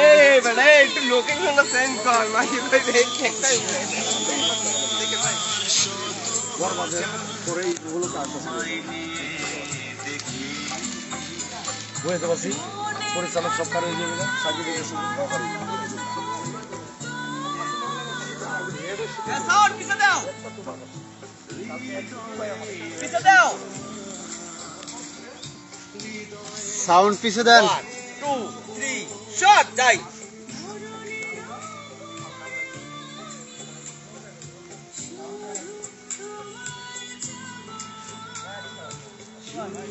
এই এই একটু লোকেশনটা সেন্ড কর মাহি ভাই কেকটা বরবাদের পরে এইগুলো কাজ বুঝতে পারছি পরিচালক সব কারও হয়ে যাবে সাজিয়ে দেবে সাউন্ড পিছে দাও পিছে দাও সাউন্ড পিছে দেন। 1 2 3 শট যাই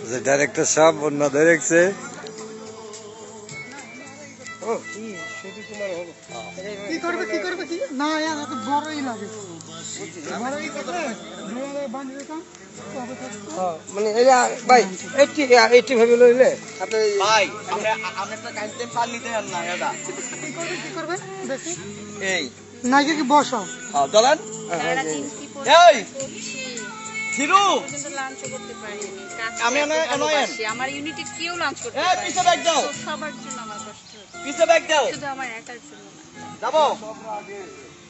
যে ডাইরেক্টর সাহেব অন্য দেখছে কি করবে কি করবে কি? না এত বড়ই লাগে। বড়ই তবে থাকতো। মানে এটা ভাই এইটি এইটি ভাবে লইলে আপনি ভাই আমরা আমরা তো কাইতে পার নিতে হন না দাদা। কি করবে কি করবে? দেখি। এই। নাকি কি বসো হ্যাঁ চলেন এই! থিরু আমি। আমার ইউনিটে কেউ লাঞ্চ করতে পারে পিছে ব্যাগ দাও। সবার জন্য আমার কষ্ট হচ্ছে। পিছে ব্যাগ দাও। শুধু আমার একার জন্য। যাব।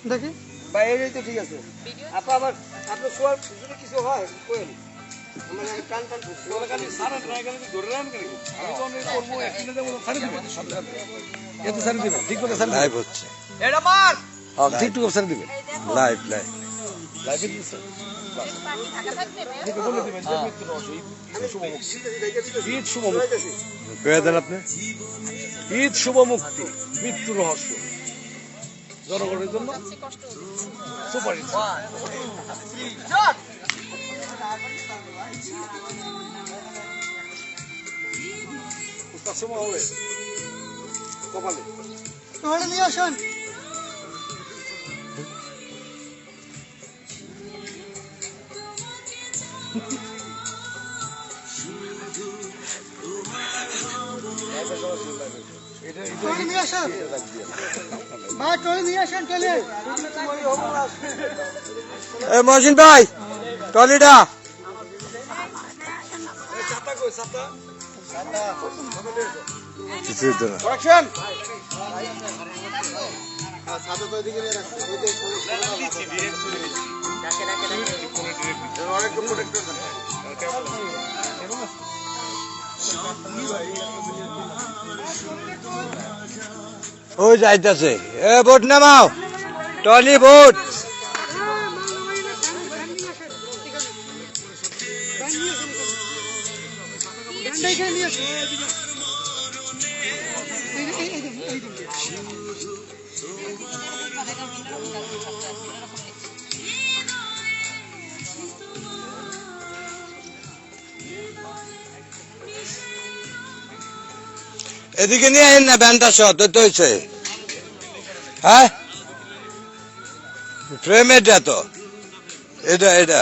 দেখি। এই তো ঠিক আছে। আপা আবার আপনার শোয়ার যদি কিছু হয় কোয়েল লাইভ লাইভ লাইভ লাইভে দিচ্ছে ঈদ শুভ মুক্তি। কয়ে আপনি। ঈদ শুভ মুক্তি মৃত্যু রহস্য। জনগণের জন্য সুপার হিট। শট উস্তাদ সময় হবে। কপালে। তাহলে নিয়ে আসেন। টলি নিয়ে আসেন। ভাই টলি নিয়ে আসেন এ মহসিন ভাই টলিটা কিছুই তো না প্রোডাকশন ওই যাইতাছে। এ বোট নামাও। টলি বোট। এই- এদিকে নিয়ে আইন না ব্যান্ডটা সহ তো হয়েছে হ্যাঁ? ফ্রেম এটা তো। এটা এটা।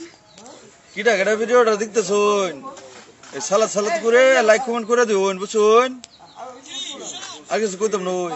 কিটা কেটা ভিডিওটা দেখতেছুন? এই সালাদ সালাদ করে লাইক কমেন্ট করে দিউন বুঝুন আর কিছু কইতাম নই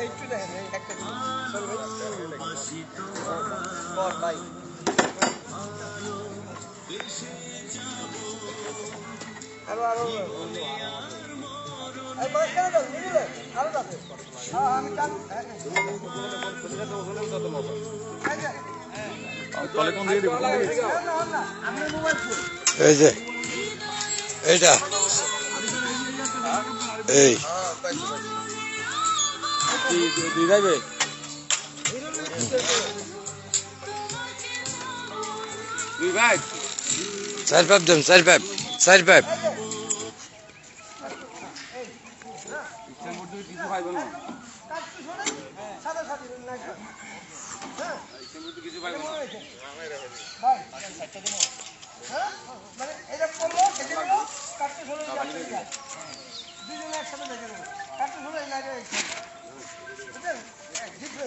একটু দেখেন এই একটা চল ভাই। আরও আরও এই। আরও যাবে চার পাইপ দেন পাইপ পাইপ হ্যাঁ মানে একসাথে দেখে কাটতে শুরু এই লাগে বুঝলেন জিতবে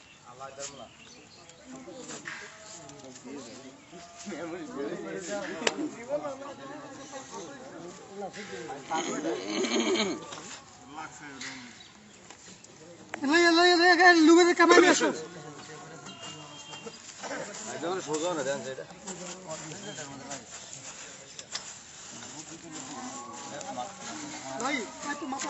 লইয়া লইয়া লইয়া লুমের কামাই আসো। ভাই একটু মাথা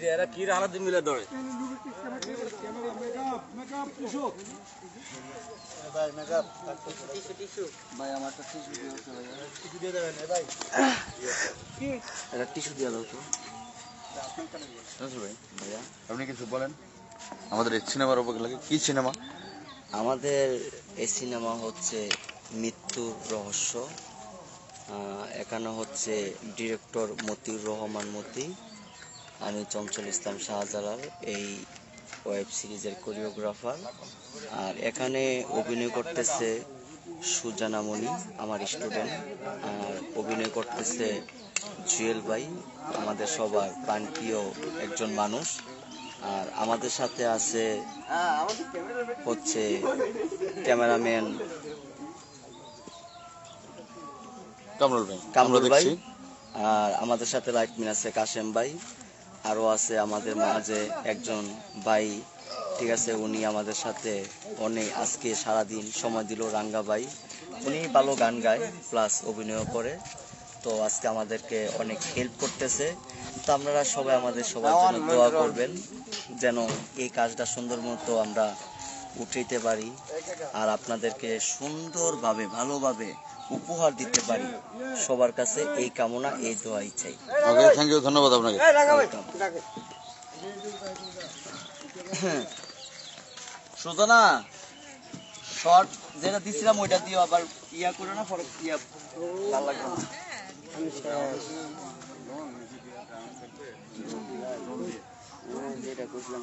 নেন চলে ডাগান আমাদের ধরি? বলতে নাসির ভাই। আপনি কিছু বলেন? আমাদের এই সিনেমার উপর লাগে কি সিনেমা? আমাদের এই সিনেমা হচ্ছে মৃত্যুর রহস্য আহ, এখানে হচ্ছে ডিরেক্টর মতিউর রহমান মতি আমি চঞ্চল ইসলাম শাহজালাল এই ওয়েব সিরিজের কোরিওগ্রাফার। আর এখানে অভিনয় করতেছে সুজানা মণি আমার স্টুডেন্ট। আর অভিনয় করতেছে জুয়েল ভাই আমাদের সবার প্রাণপ্রিয় একজন মানুষ। আর আমাদের সাথে আছে হচ্ছে ক্যামেরাম্যান কামরুল ভাই। কামরুল ভাই। আর আমাদের সাথে লাইটমিন আছে কাশেম ভাই। আরও আছে আমাদের মাঝে একজন ভাই। ঠিক আছে উনি আমাদের সাথে অনেক আজকে সারাদিন সময় দিল রাঙ্গা ভাই। উনি ভালো গান গায় প্লাস অভিনয় করে। তো আজকে আমাদেরকে অনেক হেল্প করতেছে। তো আপনারা সবাই আমাদের সবার জন্য দোয়া করবেন। যেন এই কাজটা সুন্দর মতো আমরা উঠাইতে পারি আর আপনাদেরকে সুন্দরভাবে ভালোভাবে উপহার দিতে পারি। সবার কাছে এই কামনা এই দোয়াই চাই। ওকে থ্যাংক ইউ ধন্যবাদ আপনাকে। সুতনা শর্ট যেটা দিছিলাম ওইটা দিও আবার ইয়া করে না পরে ইয়া ভালো লাগবে না। যেটা করছিলাম